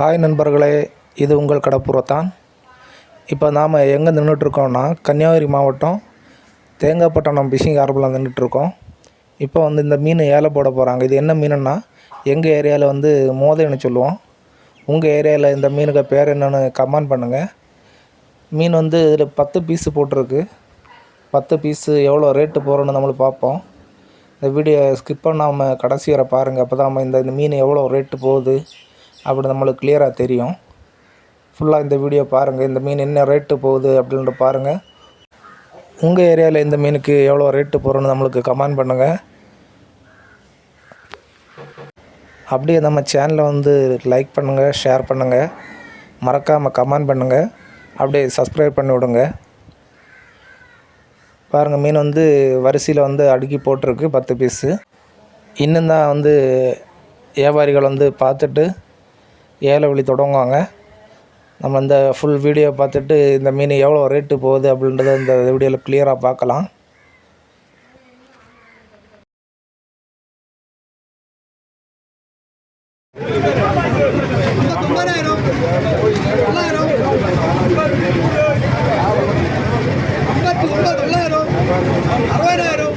Hi நண்பர்களே இது உங்கள் கடப்புறத்தான். இப்போ நாம் எங்கே நின்றுட்டுருக்கோம்னா கன்னியாகுமரி மாவட்டம் தேங்காய்பட்டணம் பிஷிங் ஹார்பரில் நின்றுட்டுருக்கோம் இப்போ வந்து இந்த மீன் ஏலை போட போகிறாங்க இது என்ன மீனுன்னா எங்கள் ஏரியாவில் வந்து மோதைன்னு சொல்லுவோம். உங்கள் ஏரியாவில் இந்த மீனுக்கு பேர் என்னென்னு கமெண்ட் பண்ணுங்கள் மீன் வந்து இதில் பத்து பீஸு போட்டிருக்கு. பத்து பீஸு எவ்வளோ ரேட்டு போகிறோன்னு நம்மளும் பார்ப்போம். இந்த வீடியோ ஸ்கிப் பண்ணாமல் கடைசி வரை பாருங்கள் அப்போ தான் நம்ம இந்த மீன் எவ்வளோ ரேட்டு போகுது. அப்படி நம்மளுக்கு கிளியராக தெரியும். ஃபுல்லாக இந்த வீடியோ பாருங்கள் இந்த மீன் என்ன ரேட்டு போகுது அப்படின்ட்டு பாருங்கள் உங்கள் ஏரியாவில் இந்த மீனுக்கு எவ்வளோ ரேட்டு போகிறோன்னு நம்மளுக்கு கமெண்ட் பண்ணுங்கள் அப்படியே நம்ம சேனலை வந்து லைக் பண்ணுங்கள் ஷேர் பண்ணுங்கள் மறக்காமல் கமெண்ட் பண்ணுங்கள் அப்படியே சப்ஸ்கிரைப் பண்ணி விடுங்க. பாருங்கள் மீன் வந்து வரிசையில் வந்து அடுக்கி போட்டிருக்கு பத்து பீஸு இன்னும் தான் வந்து வியாபாரிகள் வந்து பார்த்துட்டு ஏழை வழி தொடங்குவாங்க நம்ம இந்த ஃபுல் வீடியோ பார்த்துட்டு இந்த மீன் எவ்வளோ ரேட்டு போகுது அப்படின்றத இந்த வீடியோவில் கிளியராக பார்க்கலாம் அறுபதாயிரம் அறுபதாயிரம்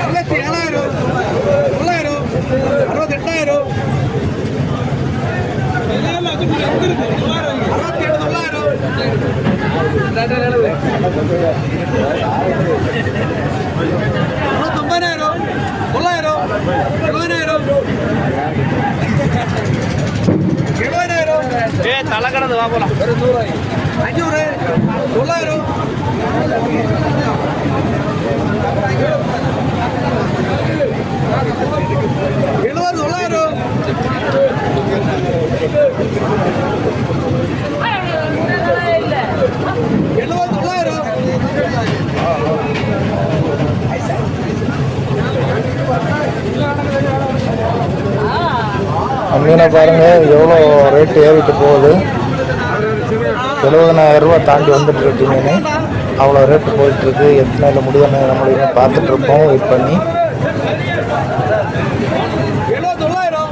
அறுபத்தி ஏழாயிரம் தொள்ளாயிரம் ఏ తలకడదు బాబులా மீனை பாருங்கள் எவ்வளோ ரேட்டு ஏறிட்டு போகுது. எழுபதனாயிரம் ரூபா தாண்டி வந்துட்டு இருக்கு மீன். அவ்வளோ ரேட்டு போயிட்டுருக்கு எத்தனையில் முடியும்னு நம்மளுக்கு பார்த்துட்டு இருப்போம் வெயிட் பண்ணி. எழுபது போட்டோம்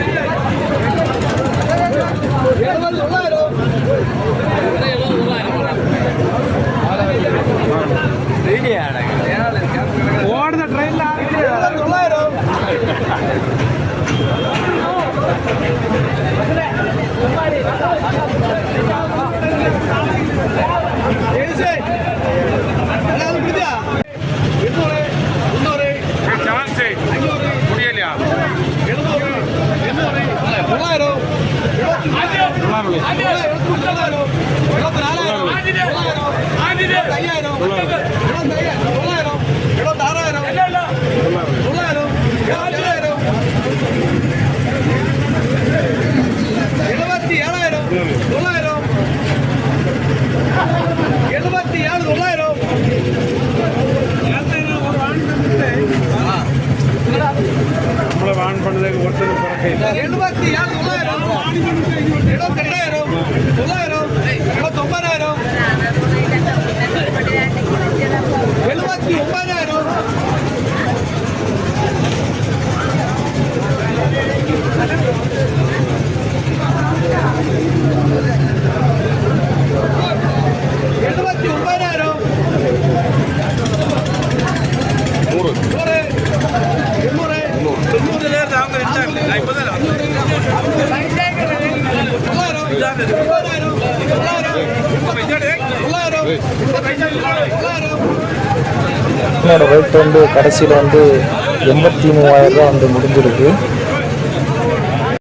எழுபத்தி ஏழாயிரம், தொள்ளாயிரம், எழுபத்தி ஏழு தொள்ளாயிரம் நம்மளை பண்ணதுக்கு ஒருத்தர் எழுபத்தி ஏழு തൊമ്പതിനായിരം ഇവിടെ തൊമ്പതിനായിരം എഴുപത്തി ഒമ്പതിനായിരം. എഴുപത്തി ഒമ്പതിനായിരം. നൂറ് നൂറ് എണ്ണൂറ്. തൊണ്ണൂറ് നേരത്തെ அவங்க ரெண்டாயிரம் இப்பதான் ரேட் வந்து கடைசியில் வந்து எண்பத்தி மூவாயிரம் ரூபா வந்து முடிஞ்சிருக்கு.